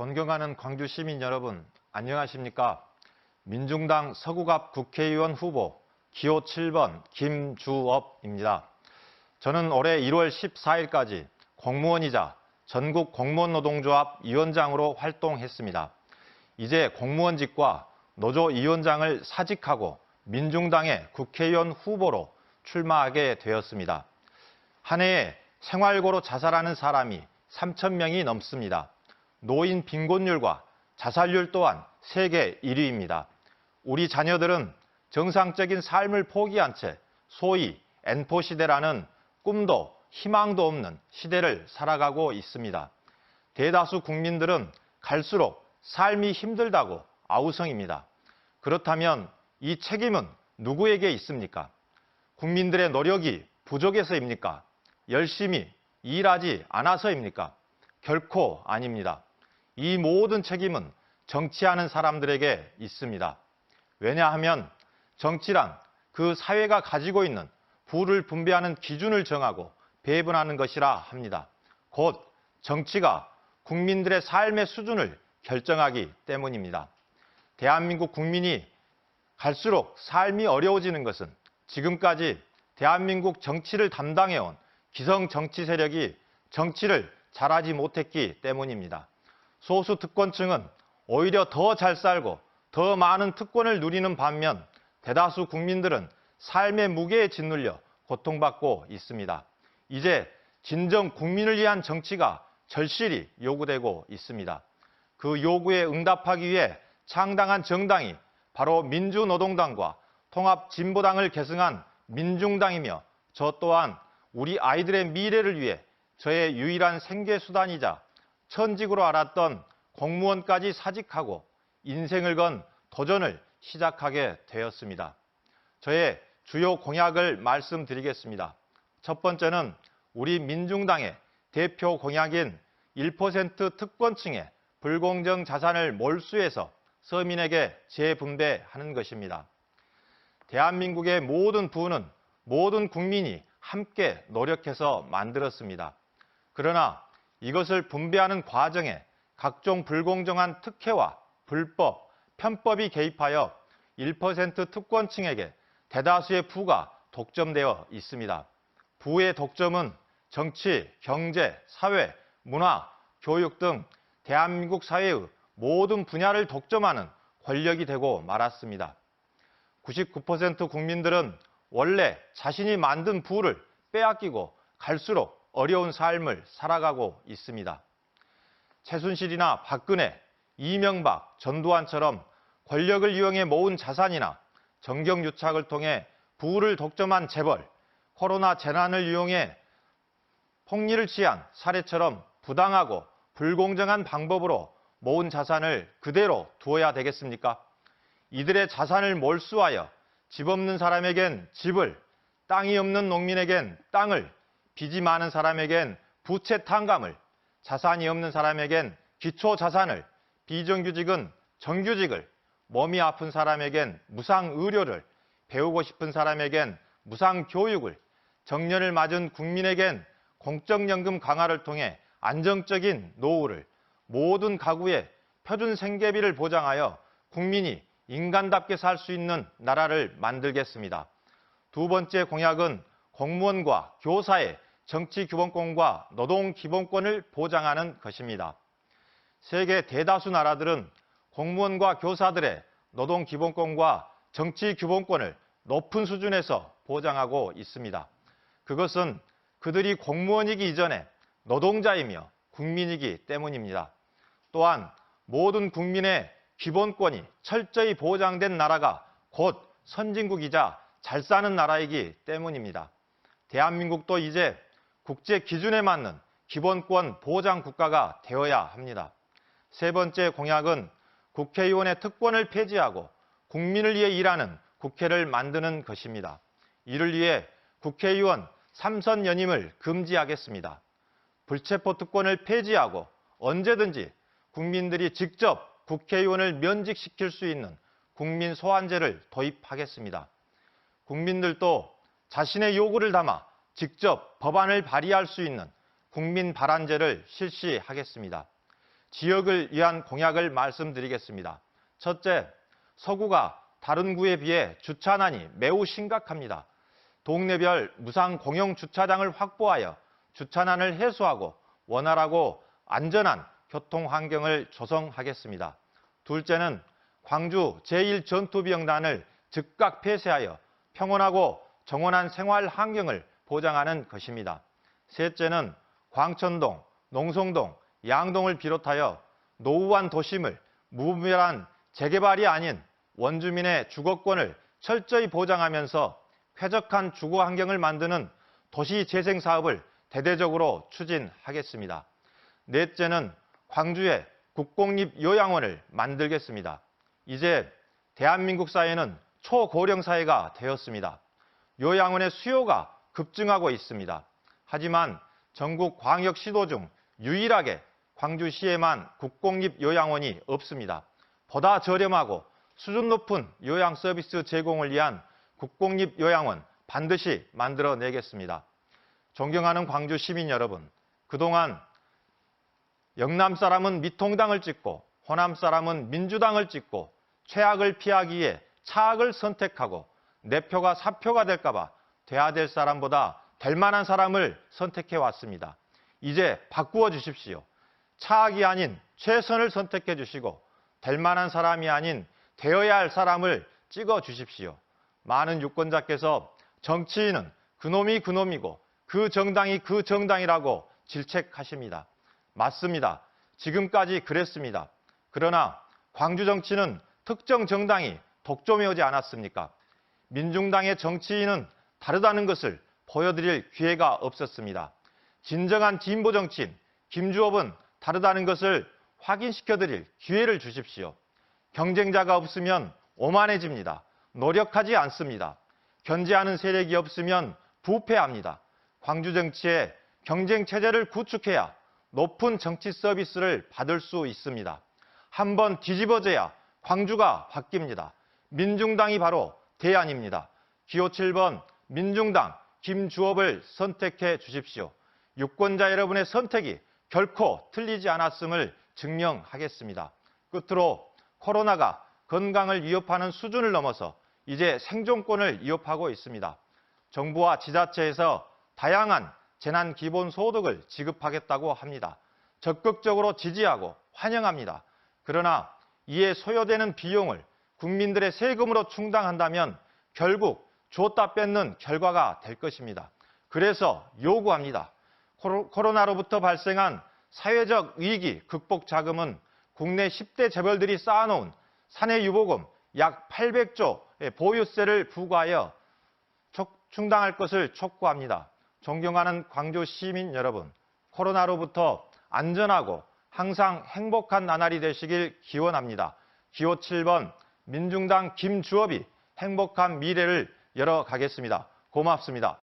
존경하는 광주 시민 여러분, 안녕하십니까? 민중당 서구갑 국회의원 후보 기호 7번 김주업입니다. 저는 올해 1월 14일까지 공무원이자 전국 공무원 노동조합 위원장으로 활동했습니다. 이제 공무원직과 노조 위원장을 사직하고 민중당의 국회의원 후보로 출마하게 되었습니다. 한 해에 생활고로 자살하는 사람이 3천 명이 넘습니다. 노인 빈곤율과 자살률 또한 세계 1위입니다. 우리 자녀들은 정상적인 삶을 포기한 채 소위 N포 시대라는 꿈도 희망도 없는 시대를 살아가고 있습니다. 대다수 국민들은 갈수록 삶이 힘들다고 아우성입니다. 그렇다면 이 책임은 누구에게 있습니까? 국민들의 노력이 부족해서입니까? 열심히 일하지 않아서입니까? 결코 아닙니다. 이 모든 책임은 정치하는 사람들에게 있습니다. 왜냐하면 정치란 그 사회가 가지고 있는 부를 분배하는 기준을 정하고 배분하는 것이라 합니다. 곧 정치가 국민들의 삶의 수준을 결정하기 때문입니다. 대한민국 국민이 갈수록 삶이 어려워지는 것은 지금까지 대한민국 정치를 담당해온 기성 정치 세력이 정치를 잘하지 못했기 때문입니다. 소수 특권층은 오히려 더 잘 살고 더 많은 특권을 누리는 반면 대다수 국민들은 삶의 무게에 짓눌려 고통받고 있습니다. 이제 진정 국민을 위한 정치가 절실히 요구되고 있습니다. 그 요구에 응답하기 위해 창당한 정당이 바로 민주노동당과 통합진보당을 계승한 민중당이며 저 또한 우리 아이들의 미래를 위해 저의 유일한 생계수단이자 천직으로 알았던 공무원까지 사직하고 인생을 건 도전을 시작하게 되었습니다. 저의 주요 공약을 말씀드리겠습니다. 첫 번째는 우리 민중당의 대표 공약인 1% 특권층의 불공정 자산을 몰수해서 서민에게 재분배하는 것입니다. 대한민국의 모든 부는 모든 국민이 함께 노력해서 만들었습니다. 그러나 이것을 분배하는 과정에 각종 불공정한 특혜와 불법, 편법이 개입하여 1% 특권층에게 대다수의 부가 독점되어 있습니다. 부의 독점은 정치, 경제, 사회, 문화, 교육 등 대한민국 사회의 모든 분야를 독점하는 권력이 되고 말았습니다. 99% 국민들은 원래 자신이 만든 부를 빼앗기고 갈수록 어려운 삶을 살아가고 있습니다. 최순실이나 박근혜, 이명박, 전두환처럼 권력을 이용해 모은 자산이나 정경유착을 통해 부를 독점한 재벌, 코로나 재난을 이용해 폭리를 취한 사례처럼 부당하고 불공정한 방법으로 모은 자산을 그대로 두어야 되겠습니까? 이들의 자산을 몰수하여 집 없는 사람에겐 집을, 땅이 없는 농민에겐 땅을, 빚이 많은 사람에겐 부채 탕감을, 자산이 없는 사람에겐 기초 자산을, 비정규직은 정규직을, 몸이 아픈 사람에겐 무상 의료를, 배우고 싶은 사람에겐 무상 교육을, 정년을 맞은 국민에겐 공적연금 강화를 통해 안정적인 노후를, 모든 가구에 표준 생계비를 보장하여 국민이 인간답게 살 수 있는 나라를 만들겠습니다. 두 번째 공약은 공무원과 교사의 정치 기본권과 노동 기본권을 보장하는 것입니다. 세계 대다수 나라들은 공무원과 교사들의 노동 기본권과 정치 기본권을 높은 수준에서 보장하고 있습니다. 그것은 그들이 공무원이기 이전에 노동자이며 국민이기 때문입니다. 또한 모든 국민의 기본권이 철저히 보장된 나라가 곧 선진국이자 잘 사는 나라이기 때문입니다. 대한민국도 이제 국제 기준에 맞는 기본권 보장 국가가 되어야 합니다. 세 번째 공약은 국회의원의 특권을 폐지하고 국민을 위해 일하는 국회를 만드는 것입니다. 이를 위해 국회의원 3선 연임을 금지하겠습니다. 불체포 특권을 폐지하고 언제든지 국민들이 직접 국회의원을 면직시킬 수 있는 국민 소환제를 도입하겠습니다. 국민들도 자신의 요구를 담아 직접 법안을 발의할 수 있는 국민 발안제를 실시하겠습니다. 지역을 위한 공약을 말씀드리겠습니다. 첫째, 서구가 다른 구에 비해 주차난이 매우 심각합니다. 동네별 무상 공용 주차장을 확보하여 주차난을 해소하고 원활하고 안전한 교통 환경을 조성하겠습니다. 둘째는 광주 제1전투병단을 즉각 폐쇄하여 평온하고 정원한 생활 환경을 보장하는 것입니다. 셋째는 광천동, 농성동, 양동을 비롯하여 노후한 도심을 무분별한 재개발이 아닌 원주민의 주거권을 철저히 보장하면서 쾌적한 주거 환경을 만드는 도시 재생 사업을 대대적으로 추진하겠습니다. 넷째는 광주에 국공립 요양원을 만들겠습니다. 이제 대한민국 사회는 초고령 사회가 되었습니다. 요양원의 수요가 급증하고 있습니다. 하지만 전국 광역 시도 중 유일하게 광주시에만 국공립 요양원이 없습니다. 보다 저렴하고 수준 높은 요양 서비스 제공을 위한 국공립 요양원 반드시 만들어내겠습니다. 존경하는 광주 시민 여러분, 그동안 영남 사람은 미통당을 찍고 호남 사람은 민주당을 찍고 최악을 피하기 위해 차악을 선택하고 내 표가 사표가 될까봐 돼야 될 사람보다 될 만한 사람을 선택해 왔습니다. 이제 바꾸어 주십시오. 차악이 아닌 최선을 선택해 주시고 될 만한 사람이 아닌 되어야 할 사람을 찍어 주십시오. 많은 유권자께서 정치인은 그놈이 그놈이고 그 정당이 그 정당이라고 질책하십니다. 맞습니다. 지금까지 그랬습니다. 그러나 광주 정치는 특정 정당이 독점해 오지 않았습니까? 민중당의 정치인은 다르다는 것을 보여드릴 기회가 없었습니다. 진정한 진보 정치인 김주업은 다르다는 것을 확인시켜드릴 기회를 주십시오. 경쟁자가 없으면 오만해집니다. 노력하지 않습니다. 견제하는 세력이 없으면 부패합니다. 광주 정치에 경쟁 체제를 구축해야 높은 정치 서비스를 받을 수 있습니다. 한번 뒤집어져야 광주가 바뀝니다. 민중당이 바로 대안입니다. 기호 7번 민중당 김주업을 선택해 주십시오. 유권자 여러분의 선택이 결코 틀리지 않았음을 증명하겠습니다. 끝으로 코로나가 건강을 위협하는 수준을 넘어서 이제 생존권을 위협하고 있습니다. 정부와 지자체에서 다양한 재난 기본 소득을 지급하겠다고 합니다. 적극적으로 지지하고 환영합니다. 그러나 이에 소요되는 비용을 국민들의 세금으로 충당한다면 결국 줬다 뺏는 결과가 될 것입니다. 그래서 요구합니다. 코로나로부터 발생한 사회적 위기 극복 자금은 국내 10대 재벌들이 쌓아놓은 사내 유보금 약 800조의 보유세를 부과하여 충당할 것을 촉구합니다. 존경하는 광주 시민 여러분, 코로나로부터 안전하고 항상 행복한 나날이 되시길 기원합니다. 기호 7번 민중당 김주업이 행복한 미래를 열어가겠습니다. 고맙습니다.